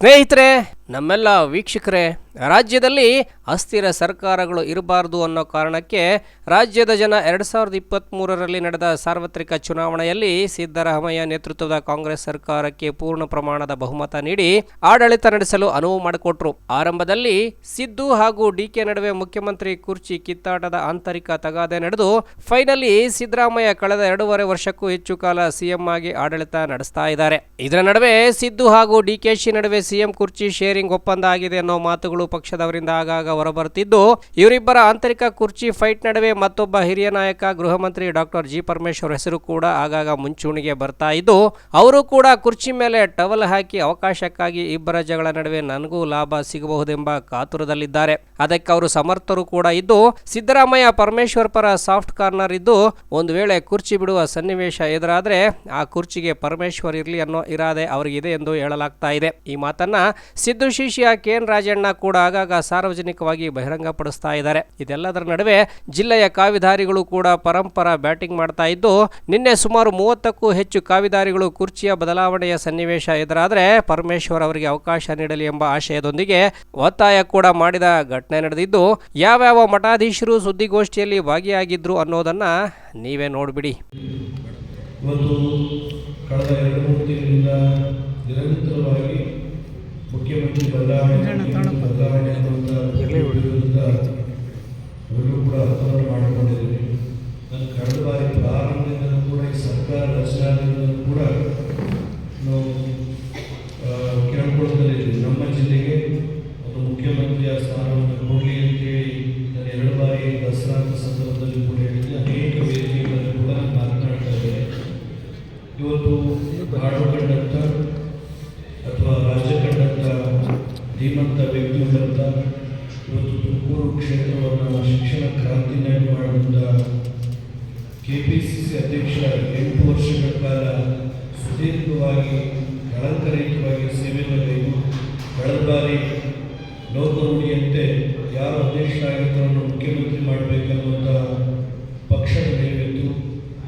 ಸ್ನೇಹಿತರೆ ನಮ್ಮೆಲ್ಲ ವೀಕ್ಷಕರೇ, ರಾಜ್ಯದಲ್ಲಿ ಅಸ್ಥಿರ ಸರ್ಕಾರಗಳು ಇರಬಾರದು ಅನ್ನೋ ಕಾರಣಕ್ಕೆ ರಾಜ್ಯದ ಜನ ಎರಡು ಸಾವಿರದ ಇಪ್ಪತ್ತ್ಮೂರರಲ್ಲಿ ನಡೆದ ಸಾರ್ವತ್ರಿಕ ಚುನಾವಣೆಯಲ್ಲಿ ಸಿದ್ದರಾಮಯ್ಯ ನೇತೃತ್ವದ ಕಾಂಗ್ರೆಸ್ ಸರ್ಕಾರಕ್ಕೆ ಪೂರ್ಣ ಪ್ರಮಾಣದ ಬಹುಮತ ನೀಡಿ ಆಡಳಿತ ನಡೆಸಲು ಅನುವು ಮಾಡಿಕೊಟ್ರು. ಆರಂಭದಲ್ಲಿ ಸಿದ್ದು ಹಾಗೂ ಡಿಕೆ ನಡುವೆ ಮುಖ್ಯಮಂತ್ರಿ ಕುರ್ಚಿ ಕಿತ್ತಾಟದ ಆಂತರಿಕ ತಗಾದೆ ನಡೆದು ಫೈನಲಿ ಸಿದ್ದರಾಮಯ್ಯ ಕಳೆದ ಎರಡೂವರೆ ವರ್ಷಕ್ಕೂ ಹೆಚ್ಚು ಕಾಲ ಸಿಎಂ ಆಗಿ ಆಡಳಿತ ನಡೆಸ್ತಾ ಇದ್ದಾರೆ. ಇದರ ನಡುವೆ ಸಿದ್ದು ಹಾಗೂ ಡಿಕೆಶಿ ನಡುವೆ ಸಿಎಂ ಕುರ್ಚಿ ಶೇರಿಂಗ್ ಒಪ್ಪಂದ ಆಗಿದೆ ಅನ್ನೋ ಮಾತುಗಳು ಪಕ್ಷದವರಿಂದ ಆಗಾಗ ಹೊರಬರುತ್ತಿದ್ದು, ಇವರಿಬ್ಬರ ಆಂತರಿಕ ಕುರ್ಚಿ ಫೈಟ್ ನಡುವೆ ಮತ್ತೊಬ್ಬ ಹಿರಿಯ ನಾಯಕ ಗೃಹ ಮಂತ್ರಿ ಡಾಕ್ಟರ್ ಜಿ ಪರಮೇಶ್ವರ್ ಹೆಸರು ಕೂಡ ಆಗಾಗ ಮುಂಚೂಣಿಗೆ ಬರ್ತಾ ಇದ್ದು, ಅವರು ಕೂಡ ಕುರ್ಚಿ ಮೇಲೆ ಟವಲ್ ಹಾಕಿ ಅವಕಾಶಕ್ಕಾಗಿ ಇಬ್ಬರ ಜಗಳ ನಡುವೆ ನನಗೂ ಲಾಭ ಸಿಗಬಹುದೆಂಬ ಕಾತುರದಲ್ಲಿದ್ದಾರೆ. ಅದಕ್ಕೆ ಅವರು ಸಮರ್ಥರು ಕೂಡ ಇದ್ದು, ಸಿದ್ದರಾಮಯ್ಯ ಪರಮೇಶ್ವರ್ ಪರ ಸಾಫ್ಟ್ ಕಾರ್ನರ್ ಇದ್ದು, ಒಂದು ವೇಳೆ ಕುರ್ಚಿ ಬಿಡುವ ಸನ್ನಿವೇಶ ಎದುರಾದ್ರೆ ಆ ಕುರ್ಚಿಗೆ ಪರಮೇಶ್ವರ್ ಇರಲಿ ಅನ್ನೋ ಇರಾದೆ ಅವರಿಗಿದೆ ಎಂದು ಹೇಳಲಾಗ್ತಾ ಇದೆ. ಈ ಮಾತನ್ನ ಸಿದ್ದು ಶಿಷ್ಯ ಕೆ ಎನ್ ರಾಜಣ್ಣ ಕೂಡ ಆಗಾಗ ಸಾರ್ವಜನಿಕವಾಗಿ ಬಹಿರಂಗಪಡಿಸ್ತಾ ಇದ್ದಾರೆ. ಇದೆಲ್ಲದರ ನಡುವೆ ಜಿಲ್ಲೆಯ ಕಾವಿದಾರಿಗಳು ಕೂಡ ಪರಂಪರ ಬ್ಯಾಟಿಂಗ್ ಮಾಡ್ತಾ ಇದ್ದು, ನಿನ್ನೆ ಸುಮಾರು ಮೂವತ್ತಕ್ಕೂ ಹೆಚ್ಚು ಕಾವಿದಾರಿಗಳು ಕುರ್ಚಿಯ ಬದಲಾವಣೆಯ ಸನ್ನಿವೇಶ ಎದುರಾದರೆ ಪರಮೇಶ್ವರ್ ಅವರಿಗೆ ಅವಕಾಶ ನೀಡಲಿ ಎಂಬ ಆಶಯದೊಂದಿಗೆ ಒತ್ತಾಯ ಕೂಡ ಮಾಡಿದ ಘಟನೆ ನಡೆದಿದ್ದು, ಯಾವ್ಯಾವ ಮಠಾಧೀಶರು ಸುದ್ದಿಗೋಷ್ಠಿಯಲ್ಲಿ ಭಾಗಿಯಾಗಿದ್ರು ಅನ್ನೋದನ್ನ ನೀವೇ ನೋಡ್ಬಿಡಿ. ಇವತ್ತು ಕಳೆದ ಎರಡು ಮೂರು ತಿಂಗಳಿಂದ ನಿರಂತರವಾಗಿ ಮುಖ್ಯಮಂತ್ರಿ ಬದಲಾವಣೆ ಬದಲಾವಣೆ ಎಲ್ಲರೂ ಕೂಡ ಅರ್ಥವನ್ನು ಮಾಡಿಕೊಂಡಿದ್ದೀವಿ ಸುದೀರ್ಘವಾಗಿ ಸೇವೆ ಮಾಡಬೇಕು. ಕಳೆದ ಬಾರಿ ಲೋಕರೂಢಿಯಂತೆ ಯಾರು ಆಗಿದ್ದರನ್ನು ಮುಖ್ಯಮಂತ್ರಿ ಮಾಡಬೇಕನ್ನುವಂಥ ಪಕ್ಷದ ನಿಲುವಿತ್ತು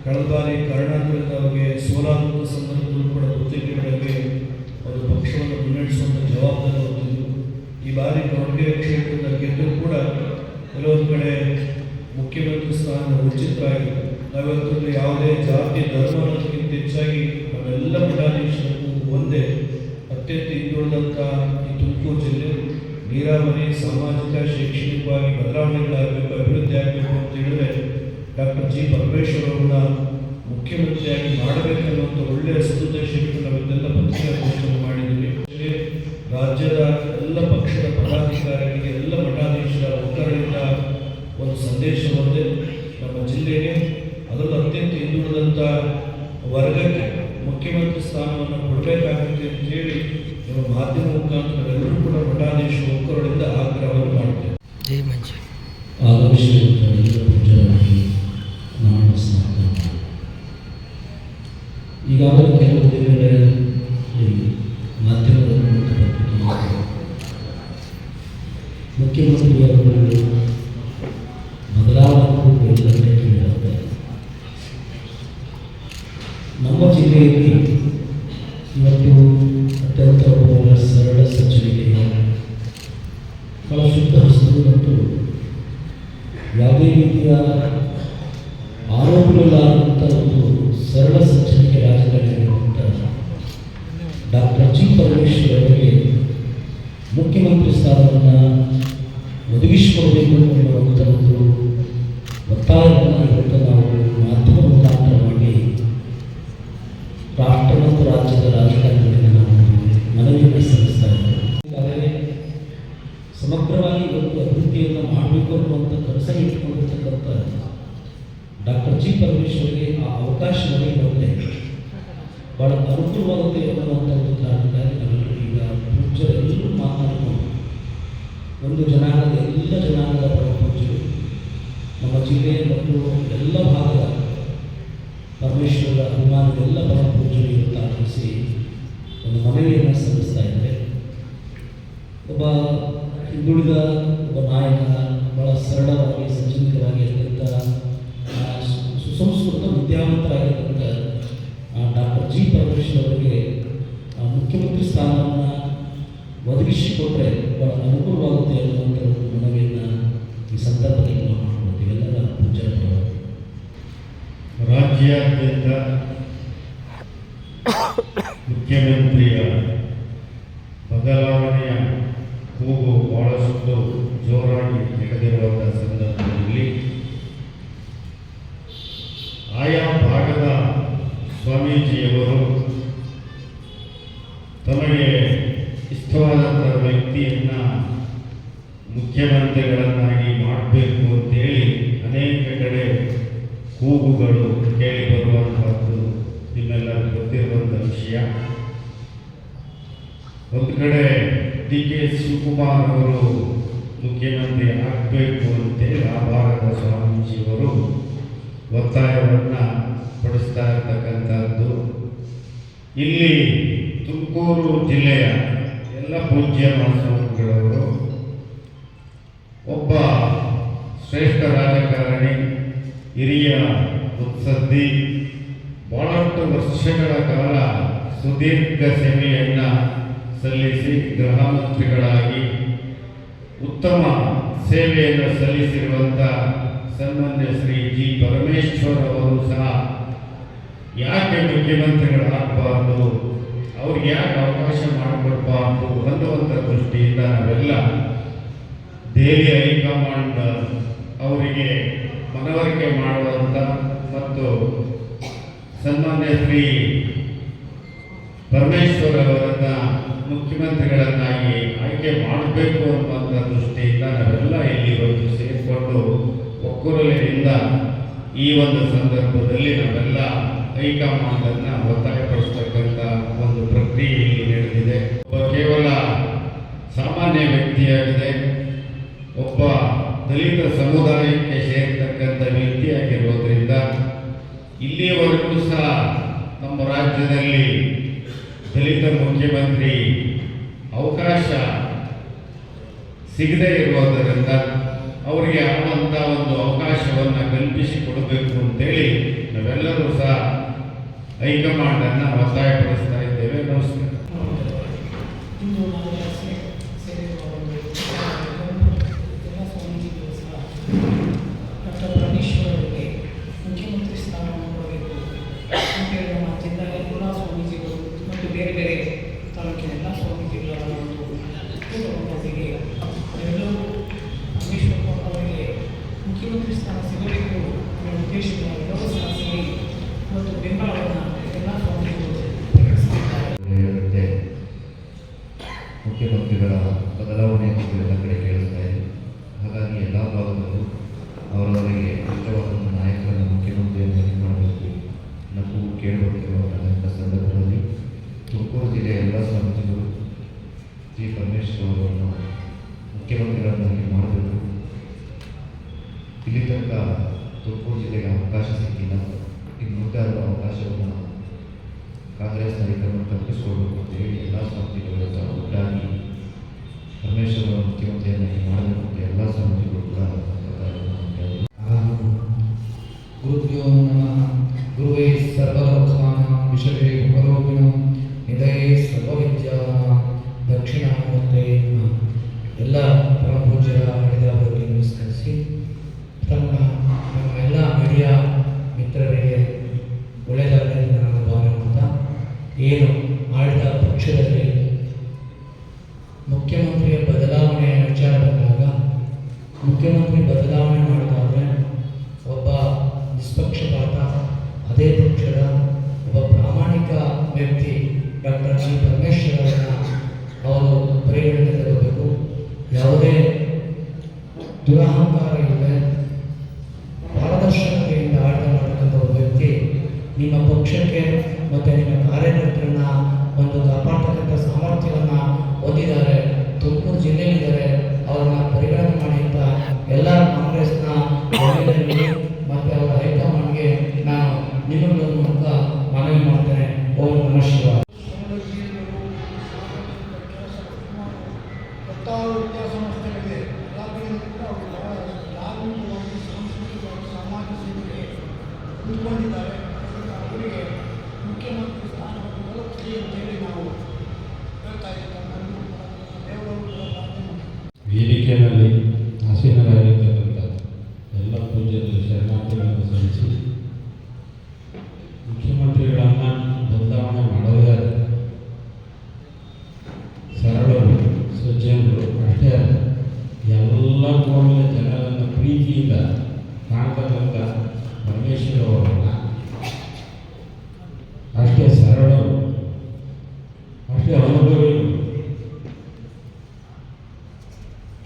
ಕಳೆದ ಬಾರಿ ಕರ್ನಾಟಕದ ಅವರಿಗೆ ಸೋಲಾರ್ ಸಂಬಂಧದಲ್ಲೂ ಕೂಡ ಪ್ರತಿಕ್ರಿಯೆಗಳಿಗೆ ಒಂದು ಪಕ್ಷವನ್ನು ಮುನ್ನಡೆಸುವಂಥ ಜವಾಬ್ದಾರಿ ಹೊಂದಿದ್ದು ಈ ಬಾರಿ ದಾವಣಗೆರೆ ಕ್ಷೇತ್ರದ ಗೆದ್ದು ಕೂಡ ಕೆಲವೊಂದು ಕಡೆ ಮುಖ್ಯಮಂತ್ರಿ ಸ್ಥಾನ ಉಚಿತರಾಗಿದೆ ನಾವಿವತ್ತು ಯಾವುದೇ ಜಾತಿ ಧರ್ಮಕ್ಕಿಂತ ಹೆಚ್ಚಾಗಿ ನಾವೆಲ್ಲ ಮಠಾಧೀಶರಿಗೂ ಒಂದೇ ಅತ್ಯಂತ ಹಿಂದುಳಿದಂಥ ಈ ತುಮಕೂರು ಜಿಲ್ಲೆ ನೀರಾವರಿ, ಸಾಮಾಜಿಕ, ಶೈಕ್ಷಣಿಕವಾಗಿ ಬದಲಾವಣೆಗಳಾಗಬೇಕು, ಅಭಿವೃದ್ಧಿ ಆಗಬೇಕು ಅಂತ ಹೇಳಿದ್ರೆ ಡಾಕ್ಟರ್ ಜಿ ಪರಮೇಶ್ವರ್ ಅವರನ್ನ ಮುಖ್ಯಮಂತ್ರಿಯಾಗಿ ಮಾಡಬೇಕೆನ್ನುವಂಥ ಒಳ್ಳೆಯ ಸದುದ್ದೇಶಕ್ಕೆ ನಾವೆಲ್ಲ ಪತ್ರಿಕಾಗೋಷ್ಠಿಯನ್ನು ಯಾವುದೇ ರೀತಿಯ ಆರೋಪಗಳಾದಂಥ ಒಂದು ಸರಳ ಸಜ್ಜನಿಕೆ ರಾಜಕಾರಣಿಯಾಗಿರುವಂಥ ಡಾಕ್ಟರ್ ಜಿ ಪರಮೇಶ್ವರ್ ಅವರಿಗೆ ಮುಖ್ಯಮಂತ್ರಿ ಸ್ಥಾನವನ್ನು ಒದಗಿಸಿಕೊಡಬೇಕು ಜಿ ಪರಮೇಶ್ವರಿಗೆ ಆ ಅವಕಾಶ ನನಗೆ ಬಂದೆ ಬಹಳ ಅನುಕೂಲವಾಗುತ್ತೆ ಅನ್ನುವಂಥ ಒಂದು ಕಾರಣಕ್ಕಾಗಿ ನಾವೆಲ್ಲರೂ ಈಗ ಪೂಜ್ಯರೆಲ್ಲರೂ ಮಾತನಾಡಿಕೊಂಡು ಒಂದು ಜನಾಂಗದ ಎಲ್ಲ ಜನಾಂಗದ ಪರ ಪೂಜ್ಯರು, ನಮ್ಮ ಜಿಲ್ಲೆ ಮತ್ತು ಎಲ್ಲ ಭಾಗದ ಪರಮೇಶ್ವರರ ಅಭಿಮಾನಿಗಳೆಲ್ಲ ಪರ ಪೂಜ್ಯರು ಇವತ್ತು ಆಗಮಿಸಿ ಒಂದು ಮನವಿಯನ್ನು ಸಲ್ಲಿಸ್ತಾ ಇದ್ದಾರೆ. ಒಬ್ಬ ಹಿಂದುಳಿದ ಒಬ್ಬ ನಾಯಕ ಬಹಳ ಸರಳವಾಗಿ, ಸಜ್ಜನಿಕವಾಗಿ ಅತ್ಯಂತ ವಿದ್ಯಾವಂತರಾಗಿರ್ತಕ್ಕಂಥ ಡಾಕ್ಟರ್ ಜಿ ಪರಮೇಶ್ವರ್ ಅವರಿಗೆ ಮುಖ್ಯಮಂತ್ರಿ ಸ್ಥಾನವನ್ನು ಒದಗಿಸಿಕೊಟ್ರೆ ಬಹಳ ಅನುಕೂಲವಾಗುತ್ತೆ ಅನ್ನುವಂಥ ಒಂದು ಮನವಿಯನ್ನು ಈ ಸಂದರ್ಭದಲ್ಲಿ ನಾವು ಮಾಡ್ಕೊಳ್ತೀವಿ ಎಲ್ಲರ ಪೂಜಾ ರಾಜ್ಯಾದ್ಯಂತ ಮುಖ್ಯಮಂತ್ರಿಯ ಬದಲಾವಣೆಯ ಕೂಗು ಬಹಳಷ್ಟು ಜೋರಾಗಿ ನಡೆದಿರುವಂಥ ಸಂದರ್ಭದಲ್ಲಿ ತಮಗೆ ಇಷ್ಟವಾದಂಥ ವ್ಯಕ್ತಿಯನ್ನು ಮುಖ್ಯಮಂತ್ರಿಗಳನ್ನಾಗಿ ಮಾಡಬೇಕು ಅಂತೇಳಿ ಅನೇಕ ಕಡೆ ಕೂಗುಗಳು ಕೇಳಿ ಬರುವಂಥದ್ದು ನಿಮ್ಮೆಲ್ಲ ಗೊತ್ತಿರುವಂಥ ವಿಷಯ. ಒಂದು ಕಡೆ ಡಿ ಕೆ ಶಿವಕುಮಾರ್ ಅವರು ಮುಖ್ಯಮಂತ್ರಿ ಆಗಬೇಕು ಅಂತೇಳಿ ಆ ಭಾಗದ ಸ್ವಾಮೀಜಿಯವರು ಒತ್ತಾಯವನ್ನು ಪಡಿಸ್ತಾ ಇರ್ತಕ್ಕಂಥದ್ದು ಇಲ್ಲಿ ತುಮಕೂರು ಜಿಲ್ಲೆಯ ಎಲ್ಲ ಪೂಜ್ಯ ಮಹಾಸ್ವಾಮಿಗಳವರು ಒಬ್ಬ ಶ್ರೇಷ್ಠ ರಾಜಕಾರಣಿ, ಹಿರಿಯ ಮುತ್ಸದ್ದಿ ಬಹಳಷ್ಟು ವರ್ಷಗಳ ಕಾಲ ಸುದೀರ್ಘ ಸೇವೆಯನ್ನು ಸಲ್ಲಿಸಿ ಗೃಹ ಮಂತ್ರಿಗಳಾಗಿ ಉತ್ತಮ ಸೇವೆಯನ್ನು ಸಲ್ಲಿಸಿರುವಂಥ ಸನ್ಮಾನ್ಯ ಶ್ರೀ ಜಿ. ಪರಮೇಶ್ವರ್ ಅವರು ಸಹ ಯಾಕೆ ಮುಖ್ಯಮಂತ್ರಿಗಳಾಗಬಾರ್ದು? ಅವ್ರಿಗೆ ಯಾಕೆ ಅವಕಾಶ ಅಂತ ಅನ್ನುವಂಥ ದೃಷ್ಟಿಯಿಂದ ನಾವೆಲ್ಲ ದೆಹಲಿ ಹೈಕಮಾಂಡ್ ಅವರಿಗೆ ಮನವರಿಕೆ ಮಾಡುವಂಥ ಮತ್ತು ಸನ್ಮಾನ್ಯ ಶ್ರೀ ಪರಮೇಶ್ವರ್ ಅವರನ್ನ ಮುಖ್ಯಮಂತ್ರಿಗಳನ್ನಾಗಿ ಆಯ್ಕೆ ಮಾಡಬೇಕು ಅನ್ನುವಂಥ ದೃಷ್ಟಿಯಿಂದ ನಾವೆಲ್ಲ ಇಲ್ಲಿ ಇವತ್ತು ಸೇರಿಕೊಂಡು ಒಕ್ಕೂರಲಿನಿಂದ ಈ ಒಂದು ಸಂದರ್ಭದಲ್ಲಿ ನಾವೆಲ್ಲ ಹೈಕಮಾಂಡನ್ನು ಒತ್ತಾಯಪಡಿಸ್ತಕ್ಕಂಥ ಇಲ್ಲಿ ನಡೆದಿದೆ ಒಬ್ಬ ಕೇವಲ ಸಾಮಾನ್ಯ ವ್ಯಕ್ತಿಯಾಗಿದೆ. ಒಬ್ಬ ದಲಿತ ಸಮುದಾಯಕ್ಕೆ ಸೇರ್ತಕ್ಕಂಥ ವ್ಯಕ್ತಿಯಾಗಿರೋದ್ರಿಂದ ಇಲ್ಲಿಯವರೆಗೂ ಸಹ ನಮ್ಮ ರಾಜ್ಯದಲ್ಲಿ ದಲಿತ ಮುಖ್ಯಮಂತ್ರಿ ಅವಕಾಶ ಸಿಗದೇ ಇರುವುದರಿಂದ ಅವರಿಗೆ ಆಗುವಂಥ ಒಂದು ಅವಕಾಶವನ್ನು ಕಲ್ಪಿಸಿಕೊಡಬೇಕು ಅಂತೇಳಿ ನಾವೆಲ್ಲರೂ ಸಹ ಹೈಕಮಾಂಡನ್ನು ಒತ್ತಾಯಪಡಿಸ್ತಾ ಇದ್ದೇವೆ. ಪರಮೇಶ್ವರ್ ಮುಖ್ಯಮಂತ್ರಿ ಸ್ಥಾನ ಅಂತೇಳಿ ನಮ್ಮ ಜಿಲ್ಲಾ ಎಲ್ಲ ಮತ್ತು ಬೇರೆ ಬೇರೆ ತಾಲೂಕಿನ ಎಲ್ಲ ಸ್ವಾಮೀಜಿಗಳ ಒಂದು ಒಪ್ಪಿಗೆ ನಾವೆಲ್ಲರೂ ಪರಮೇಶ್ವರ್ ಅವರಿಗೆ ಮುಖ್ಯಮಂತ್ರಿ ಸ್ಥಾನ ಸಿಗಬೇಕು ಅನ್ನೋ ಉದ್ದೇಶದಿಂದ ಎಲ್ಲರೂ ಸಹ ಸೇರಿ ಮತ್ತು ಬೆಂಬಲವನ್ನು ಎಲ್ಲ ಸ್ವಾಮೀಜಿಗಳು ಪ್ರಕಟಿಸಿದ್ದಾರೆ ಇರುತ್ತೆ ಮುಖ್ಯಮಂತ್ರಿಗಳ ಬದಲಾವಣೆ ಎಲ್ಲ ಕಡೆ ಕೇಳಿಸ್ತಾ ಇದೆ. ಹಾಗಾಗಿ ಎಲ್ಲ ಭಾಗದಲ್ಲೂ ಅವರವರಿಗೆ ಇಷ್ಟವಾದ ನಾಯಕರನ್ನು ಭೇಟಿ ಮಾಡಬೇಕು ನಾವು ಕೇಳಿಬರ್ತಿರುವಂಥ ಸಂದರ್ಭದಲ್ಲಿ. ತುಮಕೂರು ಜಿಲ್ಲೆಯ ಎಲ್ಲ ಸಮಿತಿಗಳು ಜಿ ಪರಮೇಶ್ವರ್ ಅವರನ್ನು ಮುಖ್ಯಮಂತ್ರಿಗಳನ್ನಾಗಿ ಮಾಡಬೇಕು. ಇಲ್ಲಿ ತನಕ ತುಮಕೂರು ಜಿಲ್ಲೆಗೆ ಅವಕಾಶ ಸಿಕ್ಕಿಲ್ಲ. ಇನ್ನು ಅದರ ಅವಕಾಶವನ್ನು ಕಾಂಗ್ರೆಸ್ ನಾಯಕರನ್ನು ತಪ್ಪಿಸಿಕೊಳ್ಬೇಕು ಅಂತ ಹೇಳಿ ಎಲ್ಲ ಸಂಸ್ಥೆಗಳು ಒಟ್ಟಾಗಿ ಪರಮೇಶ್ವರ ಮುಖ್ಯಮಂತ್ರಿಯನ್ನಾಗಿ ಮಾಡಬೇಕು ಎಲ್ಲ ಸ್ವಾಮೀಜಿಗಳು ಕೂಡ. ಗುರುಭ್ಯೋ ನಮಃ ಗುರುವೇ ಸರ್ವಲೋಕಾನಾಂ ವಿಷಯೇ ಭವರೋಗಿಣಂ ನಿಧಯೇ ಸರ್ವವಿದ್ಯಾನಾಂ ದಕ್ಷಿಣಾಮೂರ್ತೆ ಎಲ್ಲ ಪರಮಪೂಜ್ಯರ ಹಿಡಿದಾದವರಿಗೆ ನಮಸ್ಕರಿಸಿ ತಮ್ಮ ದುರಹಂಕಾರ ಇಲ್ಲದೆ ಪಾರದರ್ಶಕತೆಯಿಂದ ಆಟ ಮಾಡತಕ್ಕಂಥ ಒಬ್ಬ ವ್ಯಕ್ತಿ ನಿಮ್ಮ ಪಕ್ಷಕ್ಕೆ ಮತ್ತು ನಿಮ್ಮ ಕಾರ್ಯಕರ್ತರನ್ನ ಒಂದು ಕಾಪಾಡ್ತಕ್ಕಂಥ ಸಾಮರ್ಥ್ಯವನ್ನು ಹೊಂದಿದ್ದಾರೆ. ತುಮಕೂರು ಜಿಲ್ಲೆಯಲ್ಲಿದ್ದಾರೆ. ಅವರನ್ನು ಪರಿಗಣನೆ ಮಾಡಿ ಅಂತ ಎಲ್ಲ ಕಾಂಗ್ರೆಸ್ನ ಮತ್ತು ಅವರ ಹೈಕಮಾಂಡ್ಗೆ ನಾನು ನಿಮ್ಮಗಳ ಮೂಲಕ ಮನವಿ ಮಾಡ್ತೇನೆ ಓಂ ನಮಃ ಶಿವಾಯ ಹತ್ತಾರು ವಿದ್ಯಾಸಂಸ್ಥೆಗಳಿದೆ ಎಲ್ಲ ಕಡೆಯೂ ಕೂಡ ಅವರು ಬಹಳ ಧಾರ್ಮಿಕವಾಗಿ ಸಾಂಸ್ಕೃತಿಕವಾಗಿ ಸಮಾಜ ಸೇವೆಗೆ ನಿಂತ್ಕೊಂಡಿದ್ದಾರೆ ಅದರಿಂದ ಅವರಿಗೆ ಮುಖ್ಯಮಂತ್ರಿ ಸ್ಥಾನವನ್ನು ಒದಗಿಸಿ ಅಂತೇಳಿ ನಾವು ಹೇಳ್ತಾ ಇದ್ದೇವೆ ನಮ್ಮನ್ನು ದೇವರ ವೇದಿಕೆಯಲ್ಲಿ ಆಸೀನರಾಗಿರ್ತಕ್ಕಂಥ ಎಲ್ಲ ಪೂಜ್ಯರು ಶರಣಾರ್ಥಿಗಳನ್ನು ಸಲ್ಲಿಸಿ ಮುಖ್ಯಮಂತ್ರಿಗಳನ್ನು ಬದಲಾವಣೆ ಮಾಡೋದೇ ಸರಳರು ಸಜ್ಜನರು ಅಷ್ಟೇ ಅಲ್ಲ ಎಲ್ಲ ಕೋಣೆಯ ಜನರನ್ನು ಪ್ರೀತಿಯಿಂದ ಕಾಣ್ತಕ್ಕಂಥ ಪರಮೇಶ್ವರ ಅವರನ್ನ ಅಷ್ಟೇ ಸರಳರು ಅಷ್ಟೇ ಅನುಭವಿ.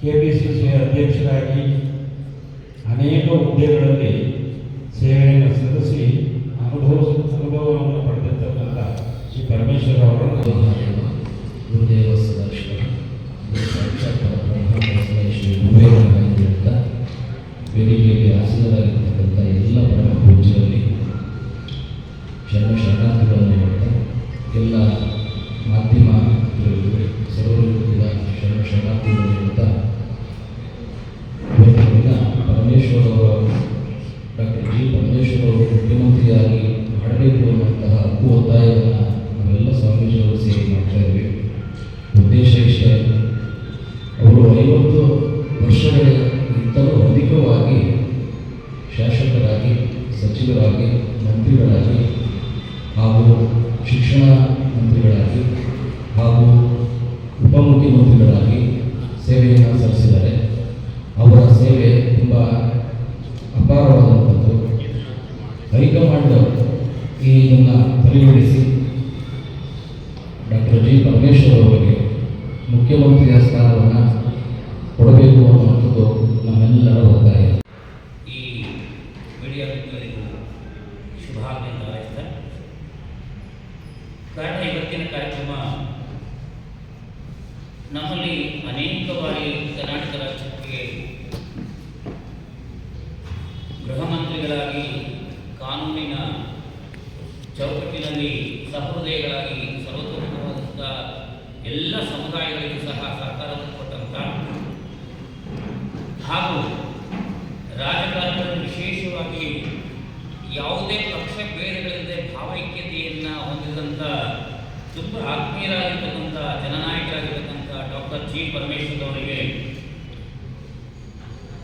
ಕೆ ಪಿ ಸಿ ಸಿ ಅಧ್ಯಕ್ಷರಾಗಿ ಅನೇಕ ಹುದ್ದೆಗಳಲ್ಲಿ ಎಲ್ಲ ಶಿಕ್ಷಣ ಮಂತ್ರಿಗಳಾಗಿ ಹಾಗೂ ಉಪಮುಖ್ಯಮಂತ್ರಿಗಳಾಗಿ ಸೇವೆಯನ್ನು ಸಲ್ಲಿಸಿದ್ದಾರೆ. ಅವರ ಸೇವೆ ತುಂಬ ಅಪಾರವಾದಂಥದ್ದು. ಹೈಕಮಾಂಡ್ ಈ ಇದನ್ನು ಪರಿಗಣಿಸಿ ಡಾಕ್ಟರ್ ಜಿ ಪರಮೇಶ್ವರ್ ಅವರಿಗೆ ಮುಖ್ಯಮಂತ್ರಿಯ ಸ್ಥಾನವನ್ನು ಕೊಡಬೇಕು ಅನ್ನುವಂಥದ್ದು ನಮ್ಮೆಲ್ಲರ ಒತ್ತಾಯ ಈ ಮೀಡಿಯಾ ಮಿತ್ರರಿಗೂ ಶುಭ ಹಾರೈಸ್ತಾ ಹಾರೈಸ್ತಾ ಕಾರಣ ಇವತ್ತಿನ ಕಾರ್ಯಕ್ರಮ ನಮ್ಮಲ್ಲಿ ಅನೇಕ ಬಾರಿ ಕರ್ನಾಟಕ ರಾಜ್ಯಕ್ಕೆ ಗೃಹ ಮಂತ್ರಿಗಳಾಗಿ, ಕಾನೂನಿನ ಚೌಕಟ್ಟಿನಲ್ಲಿ ಸಹೃದಯಗಳಾಗಿ ಸರ್ವತೋಮುಖವಾದಂಥ ಎಲ್ಲ ಸಮುದಾಯಗಳಿಗೂ ಸಹ ಸರ್ಕಾರವನ್ನು ಕೊಟ್ಟಂತ ಹಾಗೂ ರಾಜಕಾರಣದಲ್ಲಿ ವಿಶೇಷವಾಗಿ ಯಾವುದೇ ಪಕ್ಷ ಭೇದಗಳಿಲ್ಲದೆ ಭಾವೈಕ್ಯತೆಯನ್ನು ಹೊಂದಿದಂಥ ತುಂಬ ಆತ್ಮೀಯರಾಗಿರ್ತಕ್ಕಂಥ ಜನನಾಯಕರಾಗಿರ್ತಕ್ಕಂಥ ಡಾಕ್ಟರ್ ಜಿ ಪರಮೇಶ್ವರ್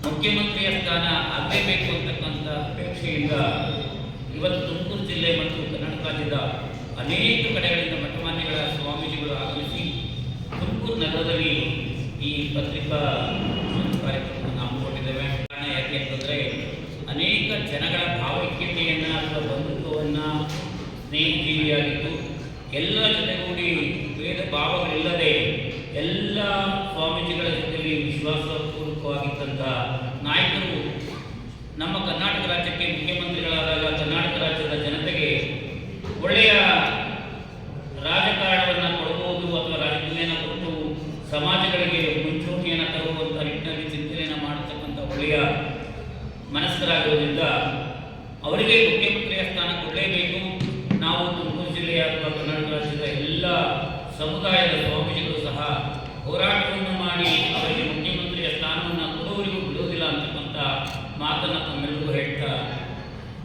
ಮುಖ್ಯಮಂತ್ರಿಯ ಸ್ಥಾನ ಆಗಲೇಬೇಕು ಅಂತಕ್ಕಂಥ ಅಪೇಕ್ಷೆಯಿಂದ ಇವತ್ತು ತುಮಕೂರು ಜಿಲ್ಲೆ ಮತ್ತು ಕರ್ನಾಟಕ ರಾಜ್ಯದ ಅನೇಕ ಕಡೆಗಳಿಂದ ಮಠಮಾನ್ಯಗಳ ಸ್ವಾಮೀಜಿಗಳು ಆಗಮಿಸಿ ತುಮಕೂರು ನಗರದಲ್ಲಿ ಈ ಪತ್ರಿಕಾ ಕಾರ್ಯಕ್ರಮವನ್ನು ಹಮ್ಮಿಕೊಂಡಿದ್ದೇವೆ. ಕಾರಣ ಯಾಕೆ ಅಂತಂದರೆ ಅನೇಕ ಜನಗಳ ಭಾವೈಕ್ಯತೆಯನ್ನು ಅಥವಾ ಬಂಧುತ್ವವನ್ನು ಸ್ನೇಹಜೀವಿಯಾಗಿದ್ದು ಎಲ್ಲ ಜೊತೆಗೂಡಿ ಭೇದ ಭಾವಗಳಿಲ್ಲದೆ ಎಲ್ಲ ಸ್ವಾಮೀಜಿಗಳ ಜೊತೆಯಲ್ಲಿ ವಿಶ್ವಾಸಪೂರ್ವಕವಾಗಿದ್ದಂಥ ನಾಯಕರು ನಮ್ಮ ಕರ್ನಾಟಕ ರಾಜ್ಯಕ್ಕೆ ಮುಖ್ಯಮಂತ್ರಿಗಳಾದಾಗ ಕರ್ನಾಟಕ ರಾಜ್ಯದ ಜನತೆಗೆ ಒಳ್ಳೆಯ ರಾಜಕಾರಣವನ್ನು ಕೊಡಬಹುದು ಅಥವಾ ರಾಜಕೀಯನ ಕೊಟ್ಟು ಸಮಾಜಗಳಿಗೆ ಮುಂಚೂಣಿಯನ್ನು ತರುವಂಥ ನಿಟ್ಟಿನಲ್ಲಿ ಚಿಂತನೆಯನ್ನು ಮಾಡತಕ್ಕಂಥ ಒಳ್ಳೆಯ ಮನಸ್ಕರಾಗಿರೋದ್ರಿಂದ ಅವರಿಗೆ ಮುಖ್ಯಮಂತ್ರಿಯ ಸ್ಥಾನ ಕೊಡಲೇಬೇಕು. ನಾವು ತುಮಕೂರು ಜಿಲ್ಲೆಯ ಅಥವಾ ಕರ್ನಾಟಕ ರಾಜ್ಯದ ಎಲ್ಲ ಸಮುದಾಯದ ಸ್ವಾಮೀಜಿಗಳು ಸಹ ಹೋರಾಟವನ್ನು ಮಾಡಿ ಅವರಿಗೆ ಮುಖ್ಯಮಂತ್ರಿಯ ಸ್ಥಾನವನ್ನು ಕೊಡುವವರಿಗೂ ಬಿಡುವುದಿಲ್ಲ ಅಂತಕ್ಕಂಥ ಮಾತನ್ನು ತಮ್ಮೆಲ್ಲರಿಗೂ ಹೇಳ್ತಾ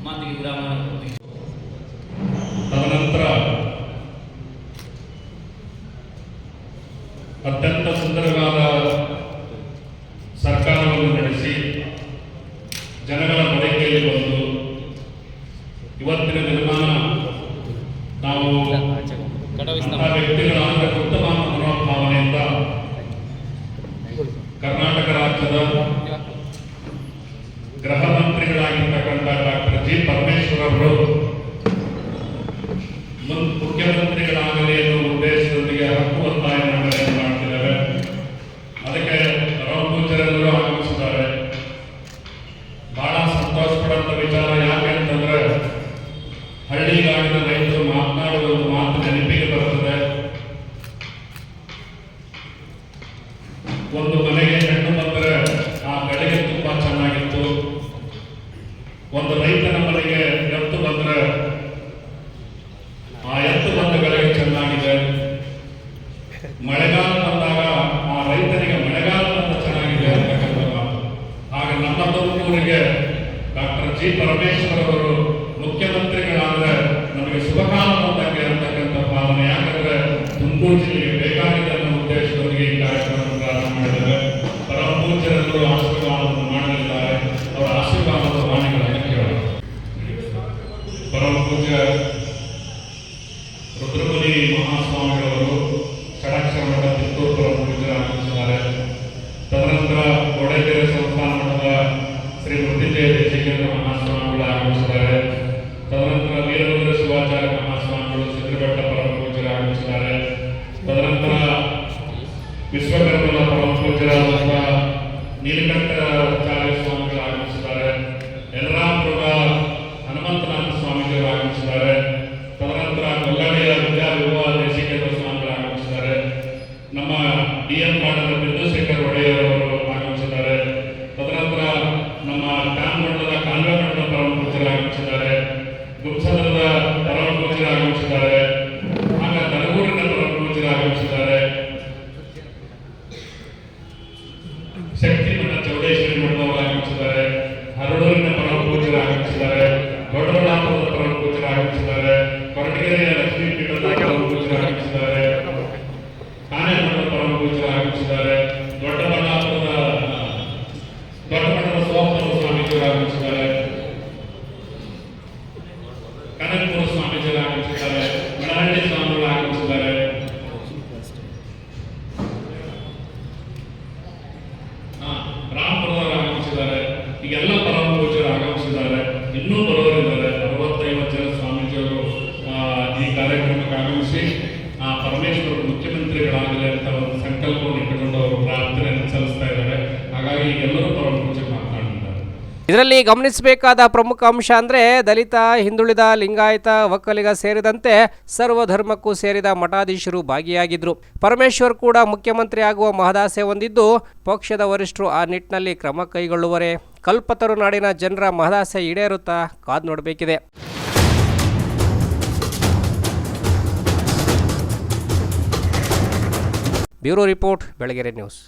ಮಾತಿಗೆ ವಿರಾಮ ತದನಂತರ ಅತ್ಯಂತ ಇದರಲ್ಲಿ ಗಮನಿಸಬೇಕಾದ ಪ್ರಮುಖ ಅಂಶ ಅಂದರೆ ದಲಿತ, ಹಿಂದುಳಿದ, ಲಿಂಗಾಯತ ಒಕ್ಕಲಿಗ ಸೇರಿದಂತೆ ಸರ್ವಧರ್ಮಕ್ಕೂ ಸೇರಿದ ಮಠಾಧೀಶರು ಭಾಗಿಯಾಗಿದ್ದರು ಪರಮೇಶ್ವರ್ ಕೂಡ ಮುಖ್ಯಮಂತ್ರಿ ಆಗುವ ಮಹದಾಸೆ ಹೊಂದಿದ್ದು ಪಕ್ಷದ ವರಿಷ್ಠರು ಆ ನಿಟ್ಟಿನಲ್ಲಿ ಕ್ರಮ ಕೈಗೊಳ್ಳುವರೆ. ಕಲ್ಪತರು ನಾಡಿನ ಜನರ ಮಹದಾಸೆ ಈಡೇರುತ್ತಾ ಕಾದು ನೋಡಬೇಕಿದೆ. Bureau report, Belagere news.